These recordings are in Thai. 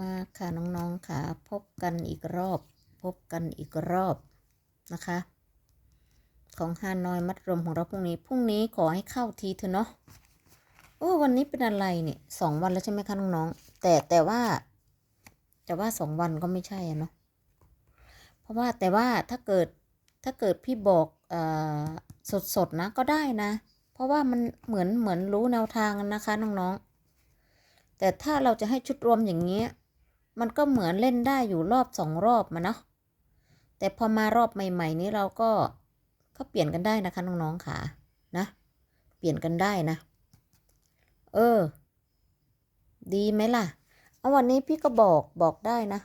มาค่ะน้องๆค่ะ พบกันอีกรอบ พบกันอีกรอบนะคะ ของฮานอยมัดรวมของเราพรุ่งนี้พรุ่งนี้ขอให้เข้าทีเถอะเนาะโอ้วันนี้เป็นอะไรเนี่ยสองวันแล้วใช่ไหมคะน้องๆแต่แต่ว่า แต่ว่าสองวันก็ไม่ใช่อะเนาะเพราะว่าแต่ว่าถ้าเกิดถ้าเกิดพี่บอกอ่อสดๆนะก็ได้นะ เพราะว่ามันเหมือนเหมือนรู้แนวทางนะคะน้องๆแต่ถ้าเราจะให้ชุดรวมอย่างเงี้ย มันก็เหมือนเล่นได้อยู่รอบสองรอบมาเนาะแต่พอมารอบใหม่ ๆ นี้เราก็ก็เปลี่ยนกันได้นะคะน้องๆค่ะนะ เปลี่ยนกันได้นะ เออ ดีไหมล่ะ เอาวันนี้พี่ก็บอกบอกได้นะ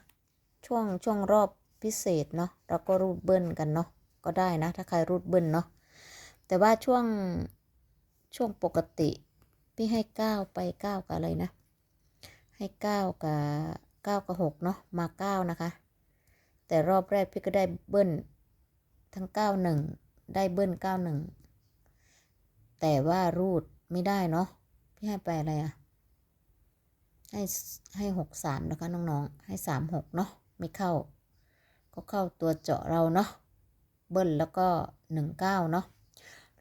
ช่วงช่วงรอบพิเศษเนาะเราก็รูดเบิ้ลกันเนาะก็ได้นะ ถ้าใครรูดเบิ้ลเนาะแต่ว่าช่วงช่วงปกติ พี่ให้เก้าไปเก้ากับอะไรนะ ให้เก้ากับ เก้ากับหกเนาะมาเก้านะคะ แต่รอบแรกพี่ก็ได้เบิ้ลทั้งเก้าหนึ่งได้เบิ้ลเก้าหนึ่งแต่ว่ารูดไม่ได้เนาะพี่ให้ไปอะไรอะให้ให้หกสามนะคะน้องๆให้สามหกเนาะไม่เข้า ก็เข้าตัวเจาะเราเนาะเบิ้ลแล้วก็หนึ่งเก้าเนาะ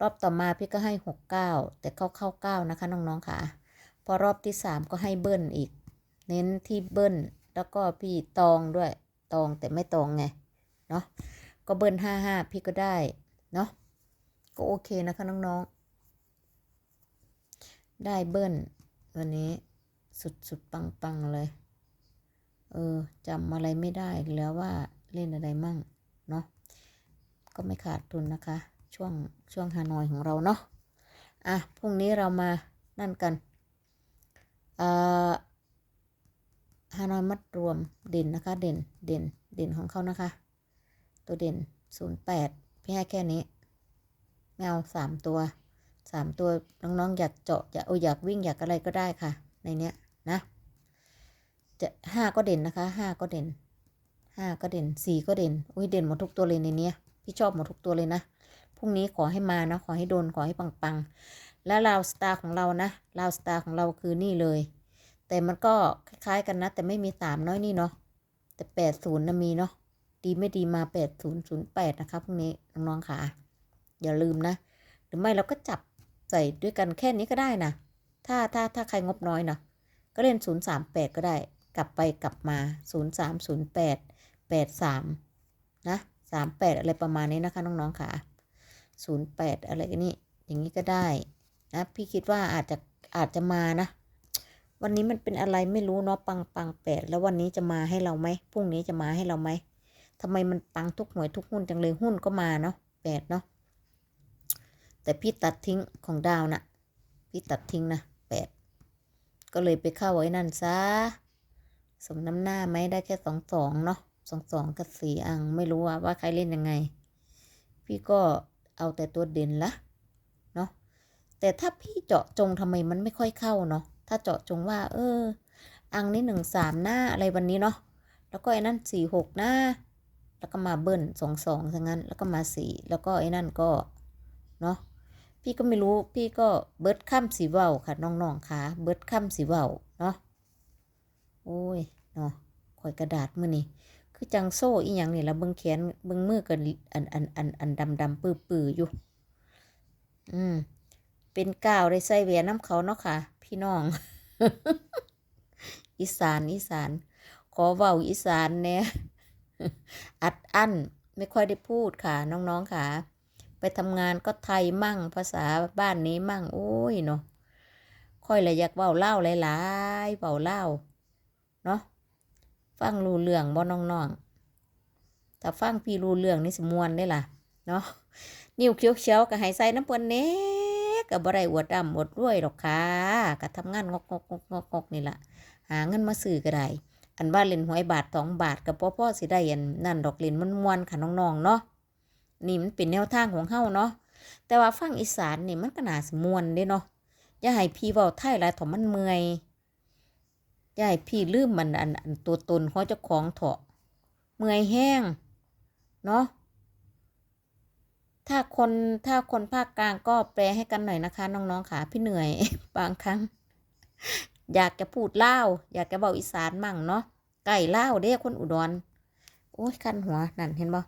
รอบต่อมาพี่ก็ให้หกเก้าแต่เข้าเข้าเก้านะคะน้องๆค่ะ พอรอบที่สามก็ให้เบิ้ลอีก เน้นที่เบิ้ลแล้วก็พี่ตองด้วย ตองแต่ไม่ตองไง เนาะก็เบิ้ลห้าห้าพี่ก็ได้ เนาะก็โอเคนะคะน้องๆ ได้เบิ้ลวันนี้สุดสุดปังปังๆเลย เออจำอะไรไม่ได้แล้วว่าเล่นอะไรมั่ง เนาะก็ไม่ขาดทุนนะคะ ช่วงช่วงฮานอยของเราเนาะอะพรุ่งนี้เรามานั่นกันอ่า ฮานอยมัดรวมเด่นนะคะ เด่นเด่นเด่นของเขานะคะ ตัวเด่นศูนย์แปดพี่ให้แค่นี้ไม่เอาสามตัวสามตัวน้องๆอยากเจาะอยากโออยากวิ่งอยากอะไรก็ได้ค่ะ ในเนี้ยนะจะห้าก็เด่นนะคะห้าก็เด่นห้าก็เด่นสี่ก็เด่นอุ้ยเด่นหมดทุกตัวเลยในเนี้ยพี่ชอบหมดทุกตัวเลยนะพรุ่งนี้ขอให้มานะขอให้โดนขอให้ปังๆ แล้วลาวสตาร์ของเรานะลาวสตาร์ของเราคือนี่เลย แต่มันก็คล้ายๆกันนะ แต่ไม่มีสามน้อยนี่เนาะแต่แปดศูนย์นะมีเนาะดีไม่ดีมาแปดศูนย์ศูนย์แปดนะคะพรุ่งนี้น้องๆค่ะ อย่าลืมนะ หรือไม่เราก็จับใส่ด้วยกันแค่นี้ก็ได้นะถ้าถ้าถ้าใครงบน้อยนะก็เล่นศูนย์สามแปดก็ได้ กลับไปกลับมาศูนย์สามศูนย์แปดแปดสามนะสามแปดอะไรประมาณนี้นะคะน้องๆค่ะศูนย์แปดอะไรกันนี่อย่างนี้ก็ได้นะพี่คิดว่าอาจจะอาจจะมานะ วันนี้มันเป็นอะไรไม่รู้เนาะปังปังแปดแล้ววันนี้จะมาให้เราไหมพรุ่งนี้จะมาให้เราไหมทำไมมันปังทุกหน่วยทุกหุ้นจังเลยหุ้นก็มาเนาะแปดเนาะแต่พี่ตัดทิ้งของดาวนะพี่ตัดทิ้งนะแปดก็เลยไปเข้าไว้นั่นซะสมน้ำหน้าไหมได้แค่สองสองเนาะสองสองกับสี่อังไม่รู้ว่าว่าใครเล่นยังไง พี่ก็เอาแต่ตัวเด่นละเนาะแต่ถ้าพี่เจาะจงทำไมมันไม่ค่อยเข้าเนาะ ถ้าเจาะจงว่า เออ อังนี้หนึ่งสามหน้าอะไรวันนี้เนาะแล้วก็ไอ้นั่นสี่หกหน้า แล้วก็มาเบิ้ลสองสองซะงั้น แล้วก็มาสี่แล้วก็ไอ้นั่นก็เนาะพี่ก็ไม่รู้พี่ก็เบิร์ดค่ำสีเว้าค่ะน้องๆค่ะเบิร์ดค่ำสีเว้าเนาะโอ้ยเนาะข่อยกระดาษมือนี่คือจังโซ่อีหยังนี่ละเบิ้งแขนเบิ้งมือกันอันอันอันอันดำดำปื้อปื้ออยู่ อืมเป็นก้าวได้ใส่แหวนน้ำเขาเนาะค่ะ พี่น้อง อีสานอีสาน ขอเว้าอีสานเนี่ยอัดอั้นไม่ค่อยได้พูดค่ะ น้องๆค่ะ ไปทำงานก็ไทยมั่งภาษาบ้านนี้มั่งโอ้ยเนาะค่อยเลยอยากเว้าเล่าหลายๆเว้าเล่าเนาะฟังรู้เรื่องบ่น้องๆถ้าฟังพี่รู้เรื่องนี่สมวนได้ล่ะเนาะนิ้วเขียวเขียวๆก็ให้ใส่น้ำเปิ้นเน่ ก็บ่ได้อวดดำอวดรวยหรอกค่ะก็ทำงานงกงกงกงกงกนี่ละหาเงินมาซื้อก็ได้อันว่าเล่นหวยบาทสองบาทกับพ่อพ่อสิได้อันนั่นดอกเล่นมันมวนๆค่ะน้องๆเนาะนี่มันเป็นแนวทางของเฮาเนาะแต่ว่าฟังอีสานนี่มันก็น่าสิมวนเด้เนาะอย่าให้พี่เว้าไทยหลายถอมันเมื่อยอย่าให้พี่ลืมมันอันตัวตนของเจ้าของเถอะเมื่อยแห้งเนาะ ถ้าคนถ้าคนภาคกลางก็แปลให้กันหน่อยนะคะ น้องๆค่ะพี่เหนื่อย บางครั้ง อยากจะพูดเล่าอยากจะเบาอีสานมั่งเนาะไก่เล่าเด้คนอุดรโอ้ยคันหัวนั่นเห็นบ่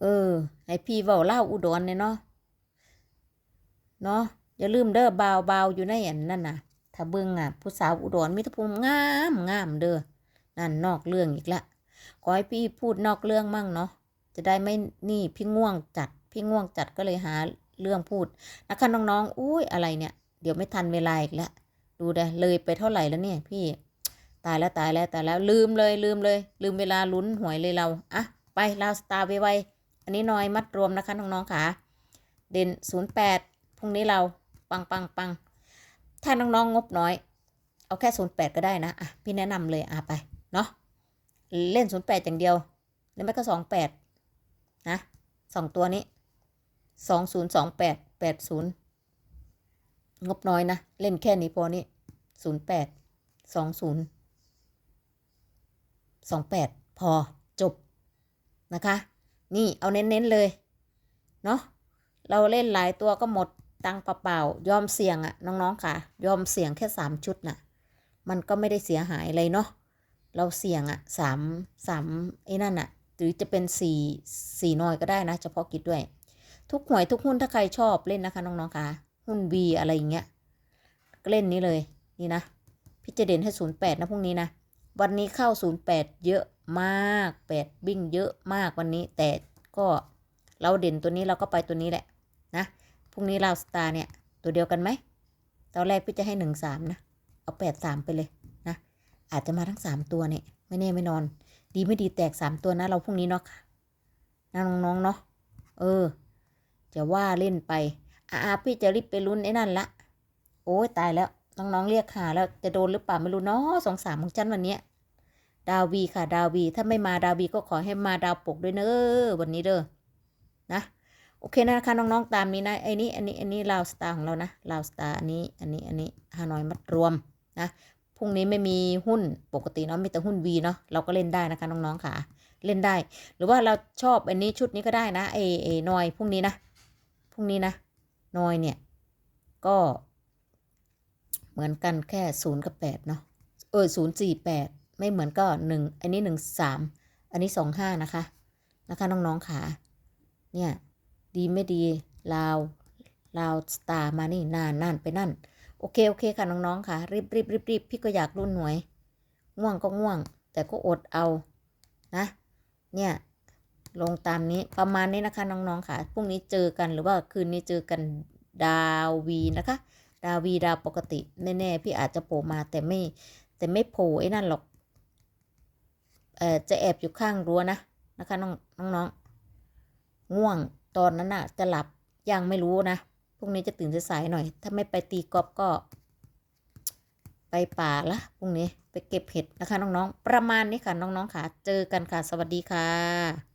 เออให้พี่เว้าเล่าอุดรเนี่ยเนาะเนาะอย่าลืมเด้อบาวบาวอยู่ในอันนั่นน่ะ ถ้าเบิ่งอะผู้สาวอุดรมีแต่ภูมิงามงามเด้อนั่นนอกเรื่องอีกละขอให้พี่พูดนอกเรื่องมั่งเนาะ จะได้ไม่นี่พี่ง่วงจัด พี่ง่วงจัดก็เลยหาเรื่องพูดนะคะน้องๆอุ้ยอะไรเนี่ย เดี๋ยวไม่ทันเวลาอีกแล้วดูเด้เลยไปเท่าไหร่แล้วเนี่ยพี่ตายแล้วตายแล้วตายแล้วลืมเลยลืมเลย ลืมเวลาลุ้นหวยเลยเราอะไปลาวสตาร์ไวๆอันนี้น้อยมัดรวมนะคะน้องๆค่ะ เด่นศูนย์แปดพรุ่งนี้เราปังปังปังถ้าน้องๆงบน้อย เอาแค่ศูนย์แปดก็ได้นะอะพี่แนะนำเลยอะไปเนาะเล่นศูนย์แปดอย่างเดียวหรือไม่ก็สองแปด นะสองตัวนี้สองศูนย์สองแปดแปดศูนย์งบน้อยนะ เล่นแค่นี้พอนี้ศูนย์แปดสองศูนย์สองแปดพอจบนะคะ นี่เอาเน้นๆเลย เนาะเราเล่นหลายตัวก็หมดตังเปล่าๆยอมเสี่ยงอะน้องๆค่ะ ยอมเสี่ยงแค่สามชุดน่ะ มันก็ไม่ได้เสียหายเลยเนาะเราเสี่ยงอะสามสามไอ้นั่นอะ หรือจะเป็นสี่สี่หน่อยก็ได้นะ เฉพาะกิจด้วย ทุกหวยทุกหุ้นถ้าใครชอบเล่นนะคะน้องๆค่ะหุ้น V อะไรอย่างเงี้ยก็เล่นนี้เลยนี่นะพี่จะเด่นให้ศูนย์แปดนะพรุ่งนี้นะ วันนี้เข้าศูนย์แปดเยอะมากแปดบิ้งเยอะมากวันนี้ แต่ก็เราเด่นตัวนี้เราก็ไปตัวนี้แหละนะพรุ่งนี้เราสตาร์เนี่ยตัวเดียวกันไหมตอนแรกพี่จะให้หนึ่งสามนะ เอาแปดสามไปเลยนะ อาจจะมาทั้งสามตัวเนี่ยไม่แน่ไม่นอน ดีไม่ดีแตกสามตัวนะ เราพรุ่งนี้เนาะค่ะนะน้องๆเนาะเออ จะว่าเล่นไปอ่าพี่จะรีบไปลุ้นไอ้นั่นละ โอ้ยตายแล้วน้องๆเรียกหาแล้วจะโดนหรือเปล่าไม่รู้เนาะสองสามของฉันวันเนี้ยดาววีค่ะ ดาววีถ้าไม่มาดาววีก็ขอให้มาดาวปกด้วยเนอะวันนี้เด้อนะโอเคนะคะน้องๆตามนี้นะไอ้นี่อันนี้อันนี้ลาวสตาร์ของเรานะลาวสตาร์อันนี้อันนี้อันนี้ฮานอยมัดรวมนะ พรุ่งนี้ไม่มีหุ้นปกติเนาะมีแต่หุ้นวีเนาะเราก็เล่นได้นะคะน้องๆค่ะ เล่นได้ หรือว่าเราชอบอันนี้ชุดนี้ก็ได้นะไอ้ไอ้นอยพรุ่งนี้นะพรุ่งนี้นะนอยเนี่ย ก็ เหมือนกันแค่ศูนย์กับแปดเนาะเออศูนย์สี่แปดไม่เหมือนก็หนึ่งอันนี้หนึ่งสามอันนี้สองห้านะคะนะคะน้องๆขาเนี่ยดีไม่ดีลาวลาวสตาร์มานี่นานนานไปนั่น โอเคโอเคค่ะน้องๆค่ะ รีบรีบรีบรีบพี่ก็อยากรุ่นหน่วย ง่วงก็ง่วง แต่ก็อดเอานะ เนี่ยลงตามนี้ประมาณนี้นะคะน้องๆค่ะพรุ่งนี้เจอกันหรือว่าคืนนี้เจอกันดาววีนะคะ ดาววีดาวปกติแน่ๆพี่อาจจะโผล่มาแต่ไม่แต่ไม่โผล่ไอ้นั่นหรอกเอ่อจะแอบอยู่ข้างรั้วนะนะคะน้องน้องๆง่วงตอนนั้นน่ะจะหลับยังไม่รู้นะ พรุ่งนี้จะตื่นสายๆหน่อย ถ้าไม่ไปตีกอล์ฟก็ ไปป่าละพรุ่งนี้ไปเก็บเห็ดนะคะน้องๆ ประมาณนี้ค่ะน้องๆค่ะ เจอกันค่ะ สวัสดีค่ะ